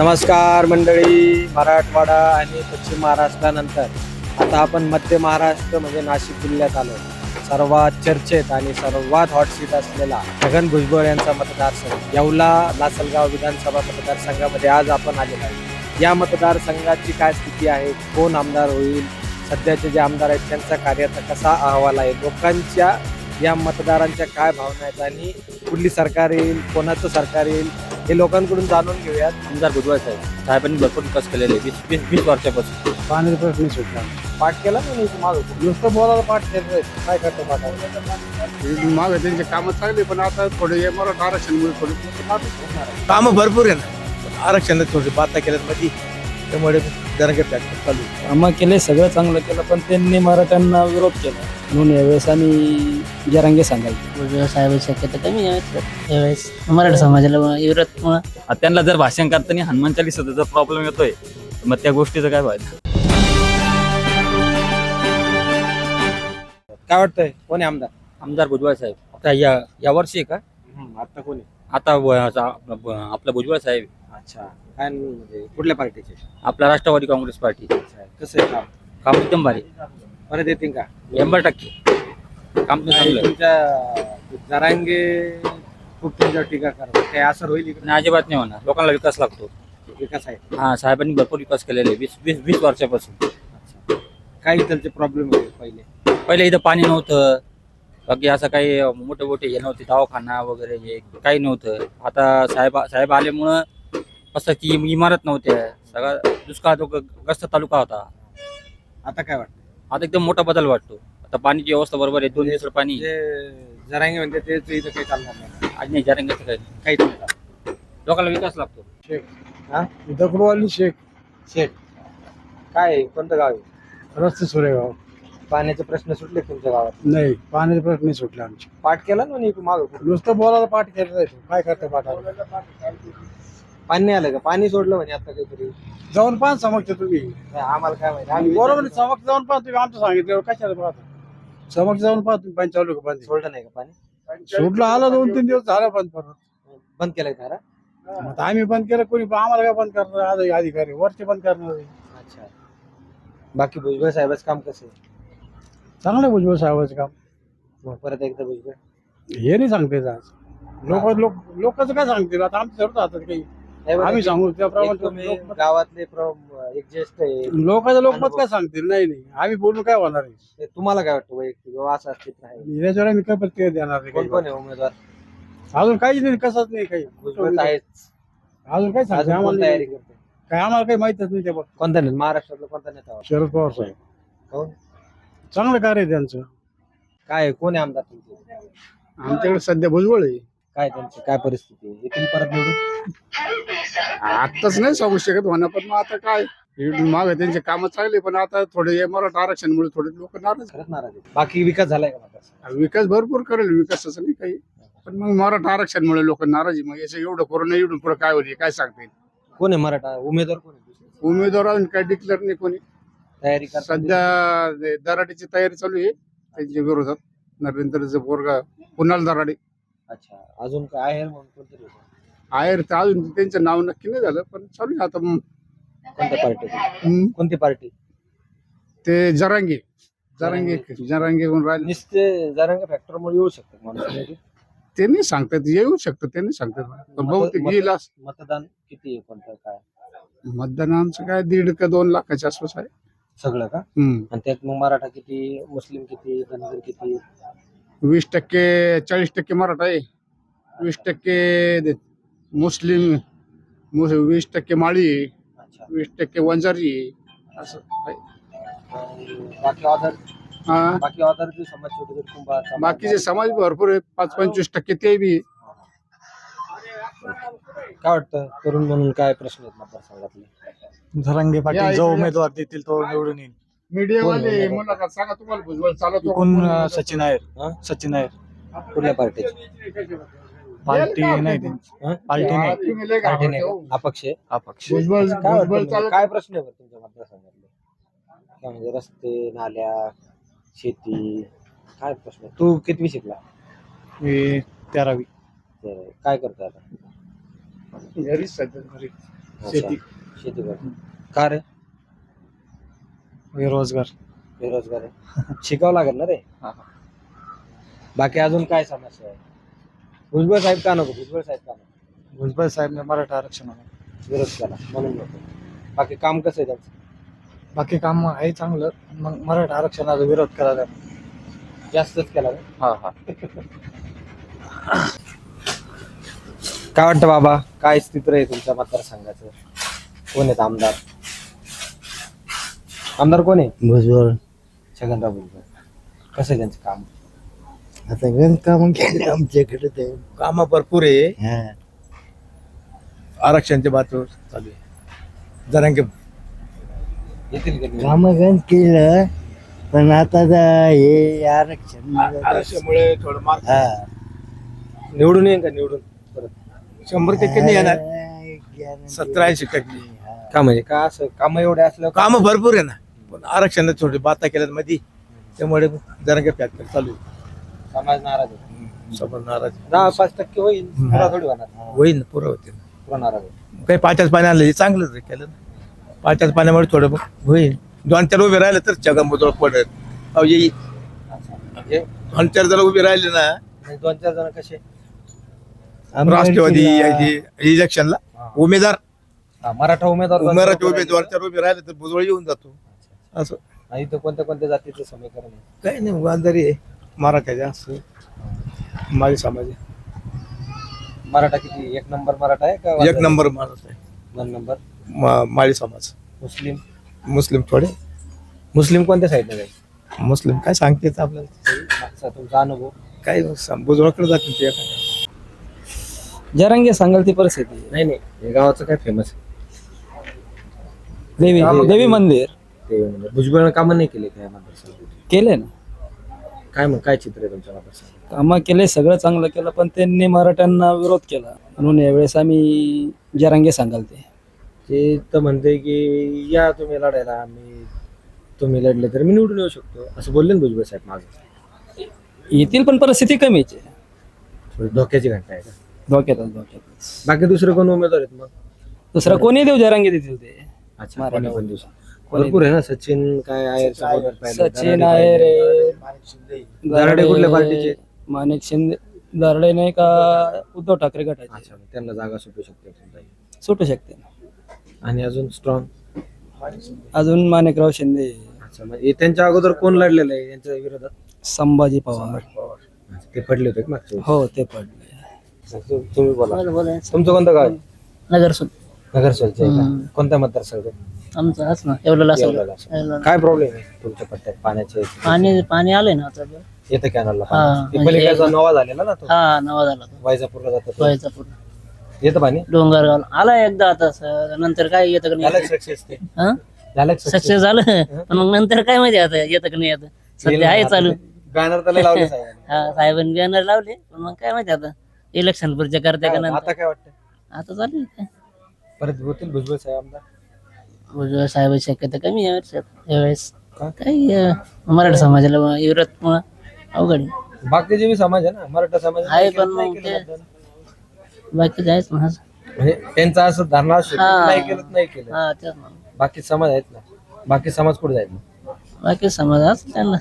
नमस्कार मंडळी मराठवाडा आणि पश्चिम महाराष्ट्रानंतर. आता आपण मध्य महाराष्ट्र म्हणजे नाशिक जिल्ह्यात आलो. सर्वात चर्चेत आणि सर्वात हॉट सीट असलेला छगन भुजबळ यांचा मतदारसंघ. येवला लासलगाव विधानसभा मतदारसंघामध्ये आज आपण आलेलो आहे. या मतदारसंघाची काय स्थिती आहे? कोण आमदार होईल? सध्याचे जे आमदार आहेत त्यांचा कार्याचा कसा अहवाल आहे? लोकांच्या या मतदारांच्या काय भावना आहेत? आणि कुठली सरकार येईल? कोणाचं सरकार येईल? हे लोकांकडून जाणून घेऊयात. आमदार भुजबळ साहेब साहेबांनी भरपूर विकास केलेले. वीस वीस वीस वर्षापासून. पाण्याचा प्रश्न सुटला. पाठ केला ना मी मागं? नुसतं बोलायला पाठ केलं काय करतो पाठावर मागे त्यांचे कामं चांगले पण आता थोडे मराठा आरक्षणमुळे थोडे कामं भरपूर आहे ना आरक्षणात थोडी बाता केल्यात. मध्ये त्यामुळे जरा फॅक्टर चालू. कामं केले सगळं चांगलं केलं पण त्यांनी मराठ्यांना विरोध केला. म्हणून यावेळेस आम्ही जरांगे सांगायचे व्यवसायाची शक्यता कमी आहे. त्यावेळेस मराठा समाजाला विरोध आता त्यांना जर भाषण करताना हनुमान चालीसाचा जर प्रॉब्लेम येतोय मग त्या गोष्टीचं काय फायदा? काय वाटतंय? कोण आहे आमदार? आमदार भुजबळ साहेब. आता या या वर्षी आहे का? आता कोणी आता आपला भुजबळ साहेब अच्छा. काय म्हणजे कुठल्या पार्टीचे? आपला राष्ट्रवादी काँग्रेस पार्टी. कसं आहे काम? काम एकदम भारी परत येतील का? शंभर टक्के. काम तर चांगलं आहे. तुमच्या जरांगे खूप तुमच्यावर टीका करतात. काय असर होईल इकडे? आणि अजिबात नाही होणार. लोकांना विकास लागतो. विकास आहे. हा साहेबांनी भरपूर विकास केलेले आहे. वीस वीस वीस वर्षापासून. काय इथलचे प्रॉब्लेम होते पहिले? पहिले इथं पाणी नव्हतं. बाकी असं काही मोठे मोठे हे नव्हते. दवाखाना वगैरे हे काही नव्हतं. आता साहेब साहेब आल्यामुळं असं की इमारत नव्हत्या. सगळा दुष्काळ तो ग- ग्रस्त तालुका होता. आता काय वाटतं आता एकदम मोठा बदल वाटतो. आता पाण्याची व्यवस्था बरोबर आहे. दोन दिवस पाणी. जे जरांगे म्हणते तेच इथं काही चालणार नाही. आज नाही जारंगाचं काही नाही. काहीच नाही लोकांना विकास लागतो. हा? दगडवाली शेख. शेट काय आहे? कोणतं गाव आहे? रस्ते सुरेगाव पाण्याचे प्रश्न सुटले तुमच्या गावात? नाही पाण्याचा प्रश्न नाही सुटला आमचे. पाठ केला ना माग नुसतं बोलायला पाठ केलं काय करतो पाठावर पाणी नाही आलं का? पाणी सोडलं म्हणे आता काहीतरी. जाऊन पाहा समक्ष तुम्ही. नाही, आम्हाला काय माहिती. आम्ही बरोबर आहे, समक्ष जाऊन पाहा तुम्ही. आमचं सांगितलं कशाला पाहता? समक्ष जाऊन पाहा तुम्ही पाणी चालू का पाणी सोडलं नाही का पाणी? सुटलं आलं दोन तीन दिवस झालं बंद परत. बंद केलंय का? मग आता आम्ही बंद केलं कोणी आम्हाला काय बंद करणार? आज अधिकारी वरचे बंद करणार आहे. अच्छा. बाकी भुजबळ साहेबाचं काम कसं आहे? चांगलं आहे भुजबळ साहेबाचं काम. मग परत एकदा भुजबळ? हे नाही सांगते आज. लोक लोक लोकांचं काय सांगतील? आता आमच्या सर्व हातात काही. आम्ही सांगू त्याप्रमाणे तुम्ही लोकमत- गावातले एक ज्येष्ठ आहे लोकांचं लोकमत. काय सांगतील? नाही नाही. आम्ही बोलून काय होणार आहे? ते तुम्हाला काय वाटतं वैयक्तिक बाबा असं आहे? याच्यावर मी काय प्रतिक्रिया देणार नाही कोण काही. कोण आहे उमेदवार? अजून काहीच नाही कसंच नाही काही. भुजबळ तर आहेच. अजून काय सांगते अजून कोण आम्हाला तयारी नाही. करते? काय आम्हाला काही माहितच नाही त्या बाबतीत. कोणता नाही महाराष्ट्रातला कोणता नेता? शरद पवार साहेब. कोण? चांगलं कार्य आहे त्यांचं. काय आहे? कोण आहे आमदार तुमचे? आमच्याकडे सध्या भुजबळ आहे. काय त्यांची काय परिस्थिती आहे? परत निवडून? आताच नाही सांगू शकत म्हणा पण मग आता काय? मागे त्यांचे कामं चांगले पण आता थोडे मराठा आरक्षणमुळे थोडे लोक नाराज खरंच नाराज आहे. बाकी विकास झालाय का विकास भरपूर करेल विकासाचं नाही काही. पण मग मराठा आरक्षणमुळे लोक नाराजी मग याचं एवढं करून एवढं पुढे काय होईल काय सांगता येईल? कोण आहे मराठा? उमेदवार कोण आहे दुसरे? उमेदवार अजून काय डिक्लेअर नाही कोणी. तयारी करतात. सध्या दराडीची तयारी चालू आहे त्यांच्या विरोधात. नरेंद्रचं पोरगा कुणाल दराडे. अच्छा अजून काय आहे म्हणून कोणतरी होतं? आहेर तर अजून त्यांचं नाव नक्की नाही झालं पण चालू आहे आता. म- कोणत्या पार्टी म- कोणती पार्टी? ते जरांगे. जरांगे जरांगे. राहिले. नुसते जरांगे फॅक्टर मुळे येऊ शकतात माणूस. ते नाही सांगतात येऊ शकतं ते नाही सांगतात. पण मत- बहुतेक मत- येईल असं. मतदान किती आहे कोणतं काय? मतदान आमचं काय दीड का दोन लाखाच्या आसपास आहे. सगळं का? हम्म. आणि त्यात मग मराठा किती मुस्लिम किती धनगर किती? वीस टक्के चाळीस टक्के मराठा आहे. वीस टक्के मुस्लिम मुस- वीस टक्के माळी अच्छा. वीस टक्के वंजारी आहे. असं आहे. आणि बाकी ऑदर हा. बाकी ऑदर जे समाज छोटे छोटे कुंभार समाज- बाकीचे समाज भरपूर आहे पाच पंचवीस टक्के ते बी. काय वाटतं? तरुण म्हणून काय प्रश्न आहेत मतदारसंघातले? धरंगे पाटील जो उमेदवार देतील तो निवडून येईल. मीडियावाले मुलाखत सांगा तुम्हाला भुजबळ चालत कोण अं, सचिन आहे हा? सचिन आहे कुठल्या पार्टीचे? पार्टी नाही त्यांची. हा? पार्टी नाही. तुम्ही लय पार्टी नाही घाबरता हो. अपक्ष आहे? अपक्ष. भुजबळ काय वाटतं भुजबळ? चालत काय प्रश्न आहे बरं तुमच्या मतदारसंघातले? काय म्हणजे रस्ते नाल्या शेती काय प्रश्न आहे? तू कितवी शिकला? मी तेरावी. तर काय करतो आता? घरीच सध्या घरी शेती. शेती करतो का रे? बेरोजगार. बेरोजगार आहे. शिकावं लागेल ना रे. बाकी अजून काय समस्या आहे? भुजबळ साहेब का नको? भुजबळ साहेब का नको? भुजबळ साहेबने मराठा आरक्षणाला विरोध केला म्हणून नको. बाकी काम कसं आहे त्यांचं? बाकी काम आहे चांगलं. मग मराठा आरक्षणाचा विरोध करायला. जास्तच केला हा हा. काय वाटतं बाबा? काय स्थिती आहे तुमच्या मतदारसंघाचं? कोण आहेत आमदार? आमदार कोण आहे? भुजबळ. छगनराव भुजबळ. कसं आहे त्यांचं काम? आता गण काम केले आमच्याकडे ते. कामं भरपूर आहे. हा. आरक्षणच्या बातमीवर चालू आहे. जरांगे येतील का निवडून? काम गण केलं पण आता हे आरक्षण आरक्षणामुळे थोडं मार्क हा. निवडून येईन का निवडून? परत. शंभर टक्के नाही येणार. guarantee. सत्तर ऐंशी टक्के. का म्हणजे? का असं? काम एवढे असल्यावर का कामं भरपूर आहे ना. आरक्षणात थोडी बाता केल्यात मध्ये त्यामुळे जरांगे फॅक्टर चालू समाज नाराज आहे. समोर नाराज दहा पाच टक्के होईल. पुरा थोडी होणार. होईल ना पुरं होते पुरा नाराज आहे. काही पाच्याच पाणी आणलं हे चांगलंच आहे केलं ना. पाच्याच पाण्यामुळे थोडं होईल. दोन चार उभे राहिले तर पडत अहो येईल अच्छा. म्हणजे दोन चार जण उभे राहिले ना. म्हणजे दोन चार जण कसे? राष्ट्रवादी. इलेक्शनला उमेदवार. हा, मराठा उमेदवार मराठी उमेदवार राहिले. चार उभे राहिले तर भुजबळ येऊन जातो. असं. आणि इथं कोणत्या कोणत्या जातीचं समीकरण आहे? काही नाही गांधारी आहे. मराठ्याच्या असं माझे समाज आहे. मराठा किती? एक नंबर मराठा आहे का एक नंबर माणूस आहे. दोन नंबर. मा- माळी समाज. मुस्लिम? मुस्लिम थोडे. मुस्लिम कोणत्या साईडने जाईल? मुस्लिम काय सांगतेच आपल्याला. मागचा तुमचा अनुभव? काही भुजबळकडे जातील ते एखाद्या. जरांगे सांगाल ती परिस्थिती? नाही नाही. हे गावाचं काय फेमस देवी देवी. मंदिर. ते म्हणजे भुजबळ कामं नाही केले काय मतदारसंघात? केले ना. काय मग काय चित्र आहे तुमच्या मतदारसंघात? कामं केले सगळं चांगलं केलं पण त्यांनी मराठ्यांना विरोध केला. म्हणून यावेळेस आम्ही जरांगे सांगाल ते. ते तर म्हणते की या तुम्ही लढायला आम्ही तुम्ही लढले तर मी निवडून येऊ शकतो. असं बोलले ना भुजबळ साहेब माझं येतील पण परिस्थिती कमीच आहे. थोडी धोक्याची घंटा आहे का? धोक्यातच धोक्यातच. बाकी दुसरे कोण उमेदवार आहेत मग? दुसरा कोणी देव जरांगे देतील ते. अच्छा कोणी पण दिवस भरपूर आहे ना? सचिन काय आहे सचिन आहे. रे. दराडे कुठल्या पार्टीचे? माणिक शिंदे. दरडे नाही का उद्धव ठाकरे गटाचे? अच्छा मग त्यांना जागा सुटू शकते समजा. सुटू शकते आणि अजून स्ट्रॉंग अजून माणिकराव शिंदे. अच्छा म्हणजे त्यांच्या अगोदर कोण लढलेलं आहे यांच्या विरोधात? संभाजी पवार. अच्छा, ते पडले होते का मागच्या हो ते पडले. वेळेस? तुम्ही बोला. तुमचं कोणतं गाव आहे? नगर सुन नगरसेवकचं आहे का? कोणत्या मतदारसंघात आमचं हाच ना एवढं असेल. काय प्रॉब्लेम आहे तुमच्या पट्ट्यात? पाण्याचे पाणी पाणी आलंय ना आता येतं कॅनलला हा, पाणी म्हणजे पलीकडचा नवा झालेला ना तो? हा नवा झाला तो. वायजापूरला जातो तो. व्हायचा पूर्ण येतं पाणी? डोंगरगाव. आला एकदा आता स- नंतर काय येतं का झालं नाही सक्सेस ते? हा? झालं सक्सेस सक्सेस झालं. पण मग नंतर काय माहिती आता येतं का नाही येतं सध्या आहे चालू. बॅनर त्याला लावले साहेबांनी. हा साहेबांनी बॅनर लावले. पण मग काय माहिती आता? इलेक्शन पुढच्या करते का नंतर आता काय वाटतं आता चालू आहे. काय परत होतील भुजबळ साहेब आमदार भुजबळ साहेब शक्यता कमी आहे यावेळेस यावेळेस का? काही अं, मराठा समाजाला विरोध मुळे अवघड आहे. बाकीचे बी समाज आहे ना मराठा समाज आहे पण मग ते- बाकी जायच ना म्हणजे त्यांचा असं धारणा की हा. नाही केलं तर नाही केलं हा तेच ना बाकी समाज आहेत ना बाकी समाज कुठे जाईल मग? बाकी समाज असं त्यांना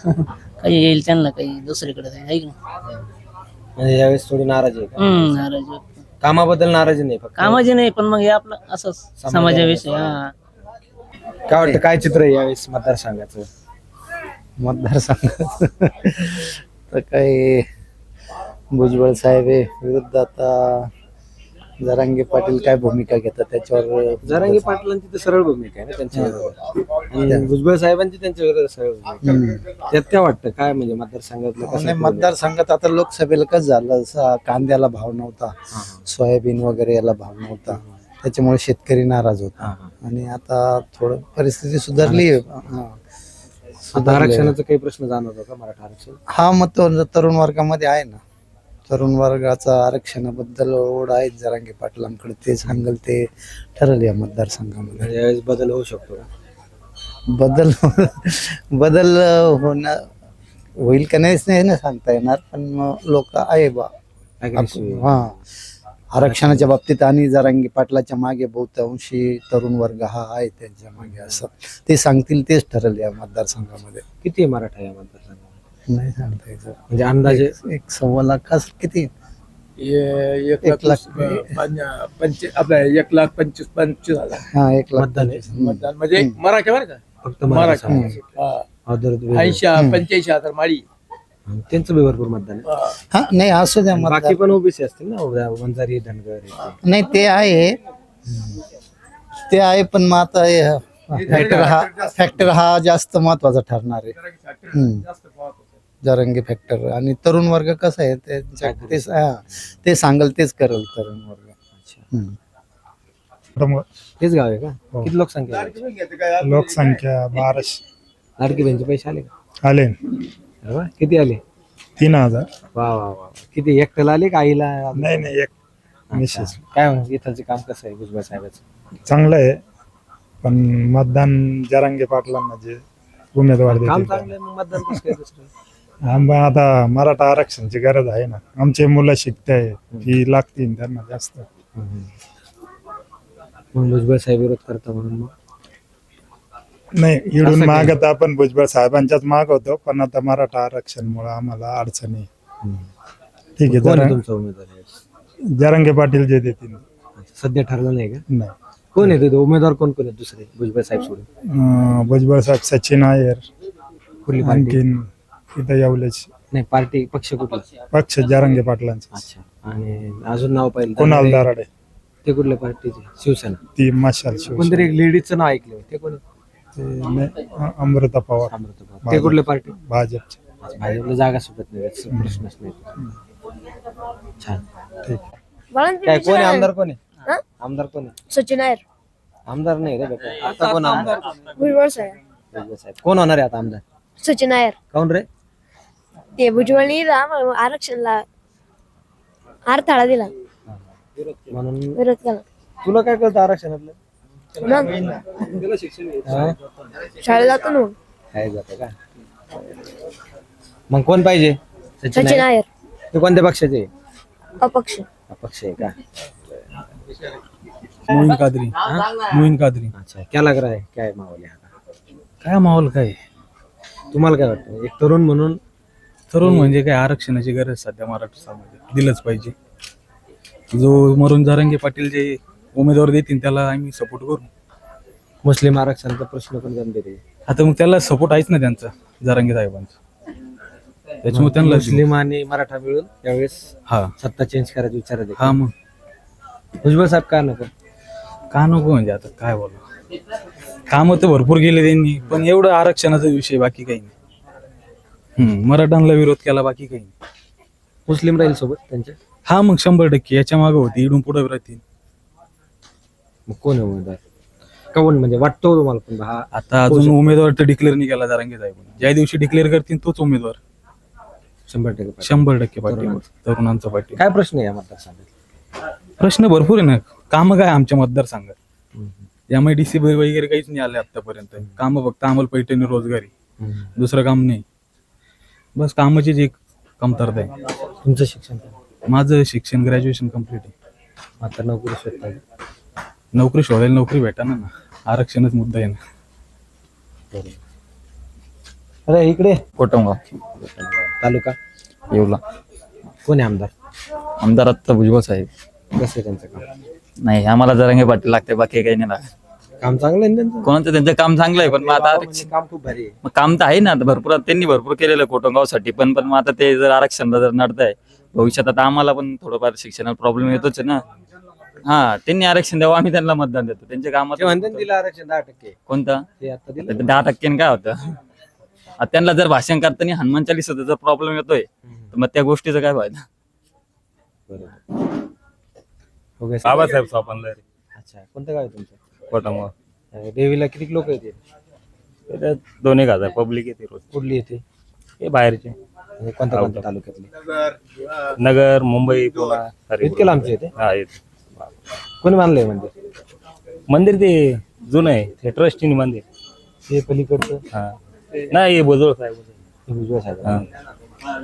काही येईल त्यांना काही दुसरीकडे जाईल आहे की नाही? म्हणजे यावेळेस थोडी नाराजी आहे का हम्म नाराज कामाबद्दल नाराजी नाही फक्त कामाचे नाही पण मग हे आपलं असंच समाजाविषयी. हा. काय वाटतं काय चित्र आहे यावेळेस मतदारसंघाचं? मतदारसंघ तर काय भुजबळ साहेब आहे विरुद्ध आता जरांगे पाटील काय भूमिका घेतात त्याच्यावर जरांगी पाटलांची तर सरळ भूमिका आहे ना त्यांच्या आणि भुजबळ साहेबांची त्यांच्या सरळ भूमिका आहे. त्यात काय वाटतं? काय म्हणजे मतदारसंघातलं कसं आणि मतदारसंघात आता लोकसभेला कसं झालं. जसं कांद्याला भाव नव्हता. सोयाबीन वगैरे याला भाव नव्हता. त्याच्यामुळे शेतकरी नाराज होता. हा, हा. आणि आता थोडं परिस्थिती सुधारली. आहे. हा. आता आरक्षणाचा काही प्रश्न जाणवतो का? मराठा आरक्षण? हा मत तो तरुण वर्गामध्ये आहे ना. तरुण वर्गाचा आरक्षणाबद्दल ओढ आहे जरांगे पाटलांकडे. ते सांगेल ते ठरल या मतदारसंघामध्ये. म्हणजे यावेळेस बदल होऊ शकतो का? बदल बदल होणार होईल का नाहीच नाही ना सांगता येणार पण लोक आहे बा. Aggressive. हा. आरक्षणाच्या बाबतीत आणि जरांगी पाटलाच्या मागे बहुतांशी तरुण वर्ग हा आहे त्यांच्या मागे असं. ते सांगतील तेच ठरेल या मतदारसंघामध्ये. किती मराठा या मतदारसंघात नाही सांगता यायचं म्हणजे अंदाजे एक- सव्वा लाख असं किती ये- एक एक लाख लाख. पंच- पंच- आपल्या एक लाख पंचवीस पंचवीस हजार हा एक लाख मतदान आहे. मतदान म्हणजे हम्म. मराठा बरं का फक्त मराठा मराठा समाज. हा. Other वेगळे. ऐंशी. पंच्याऐंशी हजार माळी त्यांचं बी भरपूर मतदान आहे. हा. हा नाही असू द्या बाकी मतदार पण ओबीसी असतील ना उद्या वंजारी धनगर हे ते. नाही ते आहे ते आहे पण मग आता फॅक्टर हा फॅक्टर हा जास्त महत्त्वाचा ठरणार आहे हम्म. जरंगी फॅक्टर आणि तरुण वर्ग कसं आहे? त्यांच्या ते हा, ते सांगल तेच करेल तरुण वर्ग. हम्म. तेच गाव आहे का? किती लोकसंख्या आहे? लोकसंख्या बाराशे. लाडकी बहिणीचे पैसे आले का? आले. अरे वा, किती आले? तीन हजार. वा वा वा. किती? एकट्याला आले का आईला? नाही नाही एक अच्छा. काय म्हणून इथलचे काम कसं आहे भुजबळ साहेबाचं? चांगलं आहे पण मतदान जरांगे पाटलांना जे उमेदवार काम देतील. चांगलं आहे मग मतदान कसं काय दुसरं? आम- आता मराठा आरक्षणची गरज आहे ना. आमचे मुलं शिकताय फी लागतील त्यांना जास्त. मग भुजबळ साहेब विरोध करता म्हणून मग? नाही असं इडून काय? मागत आपण भुजबळ साहेबांच्याच माग होतो पण आता मराठा आरक्षणमुळे आम्हाला अडचणी ठीक आहे कोण आहे जरा- तुमचा उमेदवार यावेळेस? जरांगे पाटील जे देतील. अच्छा, सध्या ठरलं नाही का? नाही. कोण आहे तिथे उमेदवार कोण कोण आहेत दुसरे? भुजबळ साहेब सोडून. अं, भुजबळ साहेब सचिन आयर कुठली पार्टी? आणखीन इथं येवलेच. नाही पार्टी पक्ष कुठला? पक्ष जरांगे पाटलांचे अच्छा. आणि अजून नाव पाहिजे कुणाल दाराडे. ते कुठल्या पार्टीचे? शिवसेना. ती मशाल शिवसेना. एक लेडीजचं नाव ऐकलं ते कोण? आहे? ते नाही, अ- अमृता पवार. अमृता पवार. ते कुठल्या पार्टी? भाजपचे. भाजपला जागा सुटत नाही याचा प्रश्नच नाही. छान. ठीक काय कोण आहे? आमदार कोण आहे? हा? आमदार कोण आहे? सचिन नायर. आमदार नाही रे बेटा आता कोण आमदार भुजबळ साहेब. भुजबळ साहेब. कोण होणार आहे आता आमदार? सचिन नायर. कोण रे? ते भुजबळनी राम आरक्षणला अडथळा दिला. म्हणून विरोध केला. तुला काय कळतं आरक्षणातलं? मग? हा? शाळेत जातो ना मग. काय जातं का? मग कोण पाहिजे? सचिन नायर? नायर. ते कोणत्या पक्षाचे? अपक्ष. अपक्ष आहे का? मोईन कादरी. मोईन कादरी. अच्छा क्या लग रहा है क्या है माहौल यहाँ का काय माहोल काय? तुम्हाला काय वाटतं? एक तरुण म्हणून तरुण म्हणजे काय? आरक्षणाची गरज सध्या मराठा समाजात दिलंच पाहिजे. जो मरून जारंगे पाटील जे उमेदवार देतील त्याला आम्ही सपोर्ट करू. मुस्लिम आरक्षणाचा प्रश्न पण गंभीर आहे. आता मग त्याला सपोर्ट आहेच ना त्यांचा जारंगे साहेबांचा. त्याच्यामुळे त्यांना मुस्लिम आणि मराठा मिळून त्यावेळेस हा. सत्ता चेंज करायचा विचार आहे. हा मग. भुजबळ साहेब का नको? का नको म्हणजे आता काय बोलू कामं तर भरपूर गेले त्यांनी पण एवढं आरक्षणाचा विषय बाकी काही नाही. हम्म मराठांना विरोध केला बाकी काही नाही. मुस्लिम राहील सोबत त्यांच्या? हा मग शंभर टक्के याच्या मागे होती इडून पुढे राहतील. मग कोण आहे उमेदवार? कोण म्हणजे वाटतो तुम्हाला पण हा आता अजून उमेदवार तर डिक्लेअर नाही केला जारांगे साहेब ज्या दिवशी डिक्लेअर करतील तोच उमेदवार. शंभर टक्के पाहिजे. शंभर टक्के तरुणांचा. पाठी काय प्रश्न आहे या मतदारसंघात? प्रश्न भरपूर आहे ना. कामं काय आमच्या मतदारसंघात? एम आय डी सी वगैरे काहीच नाही आले आतापर्यंत कामं फक्त आम्हाला पैठणी रोजगारी. दुसरं काम नाही. बस कामाची जी कमतरता आहे. तुमचं शिक्षण? माझं शिक्षण ग्रॅज्युएशन कंप्लीट आहे. आता नोकरी शोधताय. नोकरी शोधायला नोकरी भेटाना ना. आरक्षणच मुद्दा आहे ना. अरे इकडे. कोटमगाव. तालुका? येवला. कोण आहे आमदार? आमदार आत्ता भुजबळ साहेब. कसं आहे त्यांचं काम? नाही आम्हाला जरांगे पाटील लागते बाकी काही नाही लागत. काम चांगलं आहे ना त्यांचं? कोणाचं त्यांचं काम चांगलं आहे पण मग आता काम खूप भारी आहे. मग काम तर आहे ना आता भरपूर त्यांनी भरपूर केलेलं कोटंगावसाठी पण पण मग आता ते जर आरक्षणला जर नडतंय भविष्यात आता आम्हाला पण थोडंफार शिक्षणात प्रॉब्लेम येतोच आहे ना. हा त्यांनी आरक्षण द्यावं आम्ही त्यांना मतदान देतो. त्यांच्या कामात ते म्हणतात दिलं आरक्षण दहा टक्के. कोणता? ते आता दिलं. आता दहा टक्क्याने काय होतं? आता त्यांना जर भाषण करताना हनुमान चालीसाचा जर प्रॉब्लेम येतोय तर मग त्या गोष्टीचा काय फायदा? हो गया बाबासाहेब सापनला अच्छा कोणतं गाव आहे तुमचं? कोटामोळ. अं, देवीला किती लोक येते? त्याच्यात दोन एक हजार पब्लिक येते रोज. कुठली येते? हे बाहेरचे. म्हणजे कोणत्या कोणत्या तालुक्यातली? नगर मुंबई पुणा हरिपूर. इतके लांबचे येते? हा येते. कोणी बांधलंय मंदिर? मंदिर ते जुनं आहे. ते ट्रस्टीने मंदिर ते पलीकडचं? हा. नाही हे भुजबळ साहेब. हे भुजबळ साहेब. हा.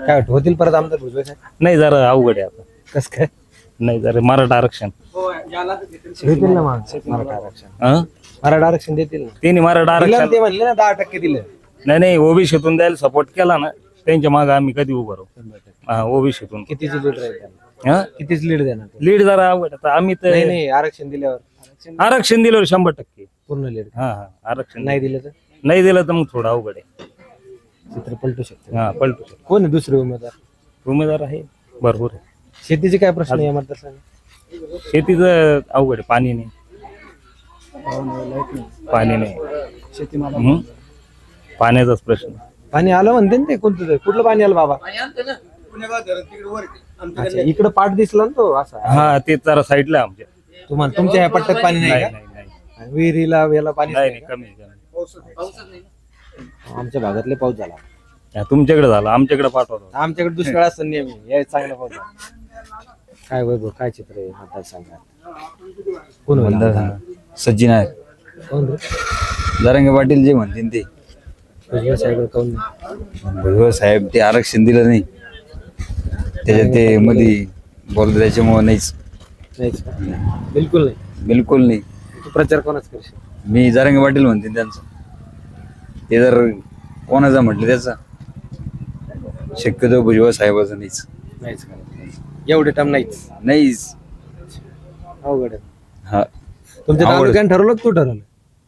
काय वाटतं होतील परत आमदार भुजबळ साहेब? नाही जरा अवघड आहे आता. कसं काय? नाही जर मराठा आरक्षण. देतील ना मग. मराठा आरक्षण. हं? मराठा आरक्षण देतील ना. त्यांनी मराठा दिलं ना आरक्षण ते म्हणले ना दहा टक्के दिलं. नाही नाही ओबीसीतून द्यायला सपोर्ट केला ना त्यांच्या मागे आम्ही कधी उभं राहू. ओबीसीतून. कितीची लीड राहील त्यांना? कितीच लीड देणार ते? लीड जरा अवघड आता आम्ही तर नाही आरक्षण दिल्यावर. आरक्षण दिल्यावर शंभर टक्के. पूर्ण लीड हा हा आरक्षण नाही दिलं. तर? नाही दिलं तर मग थोडं अवघड आहे. चित्र पलटू शकते. हा पलटू शकतो. कोण आहे दुसरे उमेदवार? उमेदवार आहे. भरपूर आहे. शेतीचे काय प्रश्न आहे मतदारसंघात? शेतीचं अवघड आहे पाणी नाही. पाणी नाही. हम्म. पाण्याचाच प्रश्न. पाणी आलं म्हणते ना ते कोणतं ते? कुठलं पाणी आलं बाबा? अच्छा इकडं पाठ दिसला ना तो असा. हा ते जरा साईडला आहे आमच्या. तुम्हाला तुमच्या ह्या पट्ट्यात पाणी नाही नाही का? नाही नाही. आणि विहिरीला याला पाणी नाही कमी? आमच्या भागातले पाऊस झाला. हा, तुमच्याकडे झालं आमच्याकडे पाठवतो. आमच्याकडे दुष्काळ असतं नेहमी. या चांगला पाऊस झाला. काय वैभव काय चित्र आहे? मतदारसंघात कोण होईल? आमदार? सज्जिन आहे कोण रे? जरांगे पाटील जे म्हणतील ते. भुजबळ साहेब कोण नाही? भुजबळ साहेब ते आरक्षण दिलं नाही. त्याच्यात ते मध्ये बोलतो त्याच्यामुळे नाहीच. नाहीच का? बिलकुल नाही. बिलकुल नाही. तू प्रचार कोणाच करशील? मी जरांगे पाटील म्हणते त्यांचं. ते जर कोणाचा म्हटलं त्याचा. शक्यतो भुजबळ साहेबाचं नाहीच. नाहीच का? एवढे टाइम नाहीच. नाहीच. अवघड आहे. हा. तुमच्या आवड. तालुक्याने ठरवलं का तू ठरवलं?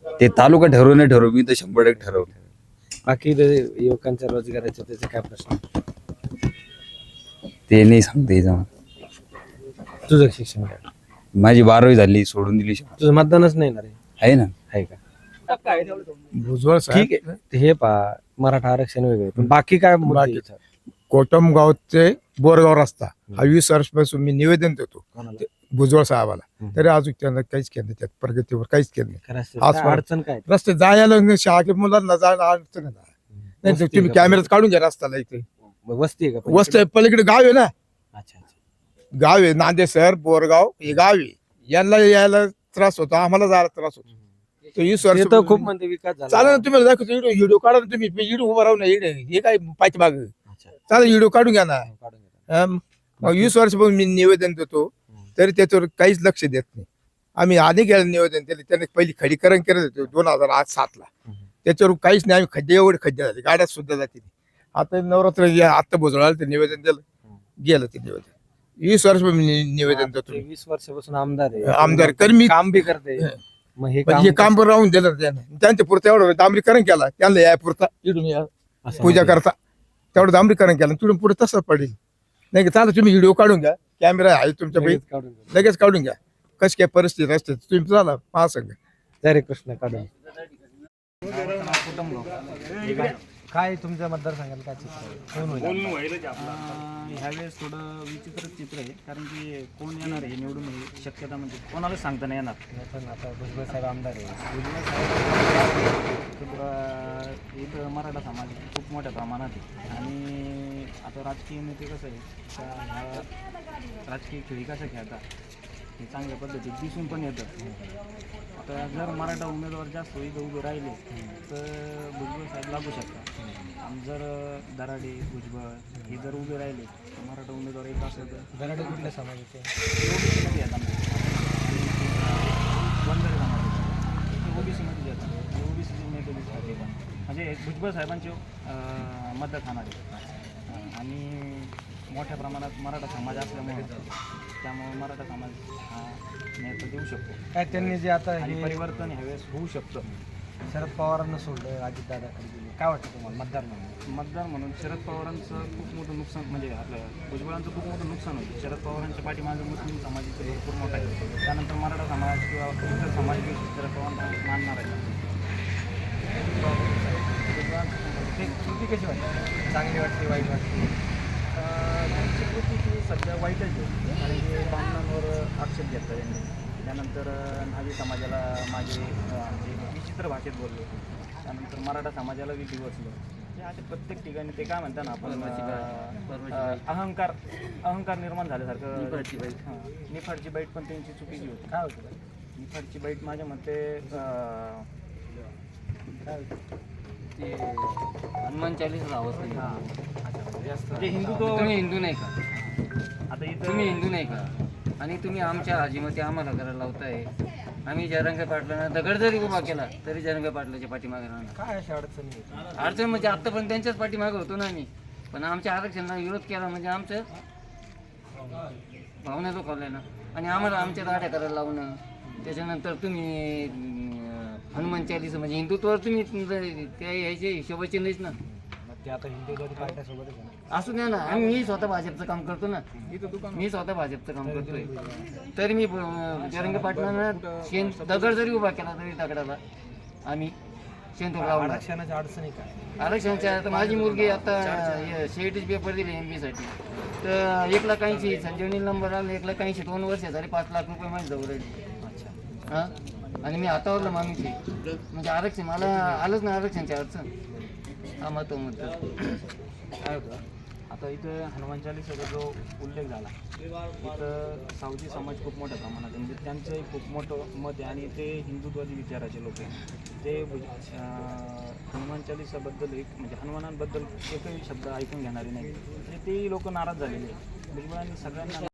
ते तालुका ठरवू नाही ठरवू मी तर शंभर टक्के ठरवलं. बाकी ते युवकांच्या रोजगाराचे त्याचे काय प्रश्न ते नाही सांगते. तुझं शिक्षण काय? माझी बारावी झाली सोडून दिली शाळा. तुझं मतदानच नाही ना रे आहे ना? आहे का? भुजबळ ठीक आहे. ते हे पा मराठा आरक्षण वेगळे पण बाकी काय मुद्दे बाकी-? कोटमगाव ते बोरगाव रस्ता. हा वीस वर्षापासून मी निवेदन देतो. भुजबळ साहेबाला. तरी अजून त्यांना काहीच केलं नाही त्यात प्रगतीवर काहीच केलं नाही. आज अडचण काय? रस्ते जायला नाही, शाळेतल्या मुलांना जायला अडचण. नाही तुम्ही आहे का? कॅमेऱ्यात काढून घ्या रस्त्याला इथे वस्ती आहे का वस्त पलीकडे गाव आहे ना. गाव आहे नांदेसर बोरगाव हे गाव आहे. यांना यायला त्रास होतो आम्हाला जायला त्रास होतो. खूप म्हणजे विकास चालेल ना तुम्ही दाखवतो व्हिडिओ व्हिडिओ काढा ना तुम्ही. व्हिडिओ उभा राहू ना हे काय पाठी माग अच्छा. चालेल व्हिडिओ काढून घ्या ना. काढून घेतो. अम, वीस वर्षापासून मी निवेदन देतो तरी त्याच्यावर काहीच लक्ष देत नाही. आम्ही अनेक वेळा निवेदन दिले त्याने पहिली खडीकरण केलं होतं दोन हजार आठ सातला. त्याच्यावर काहीच नाही आम्ही खड्डे एवढे खड्डे झाले गाड्या सुद्धा जाते आता नवरात्र या- आता भोजळाला ते निवेदन दिलं गेलं ते निवेदन. वीस वर्ष मी निवेदन देतो. वीस वर्षापासून आमदार आहे. आमदार तर मी काम बी करते. मग हे पण काम हे काम पण राहून दिलं त्यानं. त्यांच्या पुरतं एवढं डांबरीकरण केला त्यांना या पुरता इडून या असं पूजा म्हणजे. करता. तेवढं डांबरीकरण केलं तिथून पुढे तसंच पडेल. नाही का चालेल तुम्ही व्हिडिओ काढून घ्या. कॅमेरा आहे तुमच्या लगेच पैकी काढून घेतो. लगेच काढून घ्या. कशी काय परिस्थिती असते तुम्ही चला महासंघ. जय रे कृष्ण काढून काय तुमच्या मतदारसंघात काय चित्र आहे? कोण होईल? ह्यावेळेस थोडं विचित्र चित्र आहे कारण की कोण येणार आहे निवडून ही शक्यता म्हणजे कोणालाच सांगता नाही येणार. पण आता भुजबळ साहेब आमदार आहे. भुजबळ साहेब अं, इथं मराठा समाज खूप मोठ्या प्रमाणात आहे. आणि आता राजकीय नेते कसं आहे? त्या राजकीय खेळी कशा खेळतात? हे चांगल्या पद्धतीत दिसून पण येतं. आता जर मराठा उमेदवार जास्त इथं उभे राहिले तर भुजबळ साहेब लागू शकतात. आणि जर दराडे भुजबळ हे जर उभे राहिले तर मराठा उमेदवार येत असेल तर दराडे कुठल्या समाजाचे ओबीसीमध्ये येतात. वंजारी समाजाचे ओबीसीमध्ये येतात ओबीसीचे नेते दिसतात. म्हणजे भुजबळ साहेबांचे मतदार आहे आणि मोठ्या प्रमाणात मराठा समाज असल्यामुळे त्यामुळे मराठा समाज हा नेता देऊ शकतो. काय त्यांनी जे आता आणि हे परिवर्तन ह्यावेळेस होऊ शकतं. शरद पवारांना सोडलं अजितदादाकडे गेले. काय वाटतं तुम्हाला मतदार म्हणून? मतदार म्हणून शरद पवारांचं खूप मोठं नुकसान म्हणजे आपलं भुजबळांचं खूप मोठं नुकसान होतं. शरद पवारांच्या पाठीमागे मुस्लिम समाजाचं भरपूर मोठं आहे. त्यानंतर मराठा समाज किंवा इतर समाज शरद पवारांना मानणार आहे कृती कशी वाटते चांगली वाटते वाईट वाटते त्यांची कृती ही सध्या वाईटच आहे. कारण की ब्राह्मणांवर आक्षेप घेतला त्यांनी. त्यानंतर अं, न्हावी समाजाला माझे विचित्र भाषेत बोलले त्यानंतर मराठा समाजाला बी दिवसलं हे असे प्रत्येक ठिकाणी ते काय म्हणतात ना आपण अहंकार अहंकार निर्माण झाल्यासारखं हां, निफाडची बाईट पण त्यांची चुकीची होती. काय होतं? निफाडची बाईट माझ्या मते काय होतं? ते हनुमान चालीसा अवस्था म्हणजे हिंदुत्व हिंदू नाही का? आता इथं तुम्ही हिंदू नाही का? आणि तुम्ही आमच्या आजीमध्ये आम्हाला करायला लावताय. आम्ही जरंगे पाटलांना दगड जरी उभा केला तरी जरंगे पाटलाच्या पाठीमागे राहणार. काय अशा अडचणी आहेत? अडचण म्हणजे आत्तापर्यंत त्यांच्याच पाठीमागे होतो ना आम्ही. पण आमच्या आरक्षणाला विरोध केला म्हणजे आमचं भावना दुखावल्या ना. आणि आम्हाला आमच्या दाढ्या करायला लावणं. त्याच्यानंतर तुम्ही अं, हनुमान चालीस म्हणजे हिंदुत्वावर तुम्ही त्या यायचे हिशोबाचे नाहीच ना. ते आता हिंदुत्वादी पार्ट्यासोबतच आहे. ना. असू द्या ना आम्ही मी स्वतः भाजपचं काम करतो ना. मी स्वतः भाजपचं काम करतोय. तरी मी अं, जरंगे पाटलांना शेण दगड जरी उभा केला तरी दगडाला आम्ही शेंतूर लावणार आरक्षणाच्या अडचणी काय आरक्षणच्या आता माझी मुलगी आता सीईटी पेपर दिले एमसाठी. तर एक लाख ऐंशी संजीवनी नंबर आला एक लाख ऐंशी दोन वर्ष झाले पाच लाख रुपये माझी जवळ राहिली. हा? आणि मी हातावरलं माणूस आहे म्हणजे आरक्षण मला आलंच ना आरक्षणची अडचण. हा मत मुद्दा काय होतं? आता इथं हनुमान चालीसाचा जो उल्लेख झाला इथं सावजी समाज खूप मोठ्या प्रमाणात म्हणजे म्हणजे त्यांचंही खूप मोठं मत आहे आणि ते हिंदुत्वादी विचाराचे लोक आहेत. ते हनुमान चालीसाबद्दल एक म्हणजे हनुमानांबद्दल एकही शब्द ऐकून घेणारे नाही म्हणजे तेही लोक नाराज झालेले आहेत. भुजबळांनी सगळ्यांना